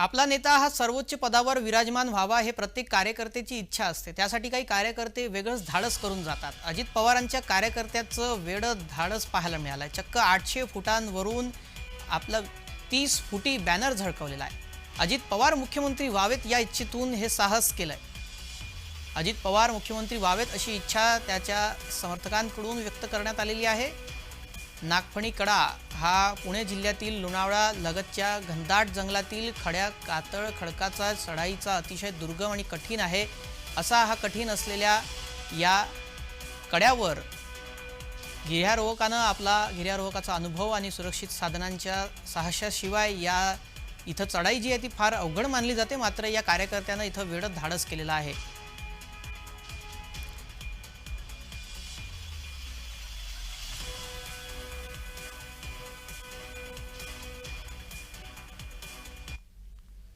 आपला नेता हा सर्वोच्च पदावर विराजमान व्हावा हे प्रत्येक कार्यकर्त्याची इच्छा असते. त्यासाठी काही कार्यकर्ते वेगळंच धाडस करून जातात. अजित पवारांच्या कार्यकर्त्याचं वेळं धाडस पाहायला मिळालं आहे चक्क आठशे फुटांवरून आपलं तीस फुटी बॅनर झळकवलेला आहे. अजित पवार मुख्यमंत्री व्हावेत या इच्छेतून हे साहस केलं आहे अजित पवार मुख्यमंत्री व्हावेत अशी इच्छा त्याच्या समर्थकांकडून व्यक्त करण्यात आलेली आहे. नागफणी कडा हा पुणे जिल्ह्यातील लोणावळा लगतच्या घनदाट जंगलातील खड्या कातळ खडकाचा चढाईचा अतिशय दुर्गम आणि कठीण आहे. असा हा कठीण असलेल्या या कड्यावर गिर्यारोहकानं आपला गिर्यारोहकाचा अनुभव आणि सुरक्षित साधनांच्या साहशाशिवाय या इथं चढाई जी आहे ती फार अवघड मानली जाते मात्र या कार्यकर्त्यानं इथं वेळत धाडस केलेलं आहे.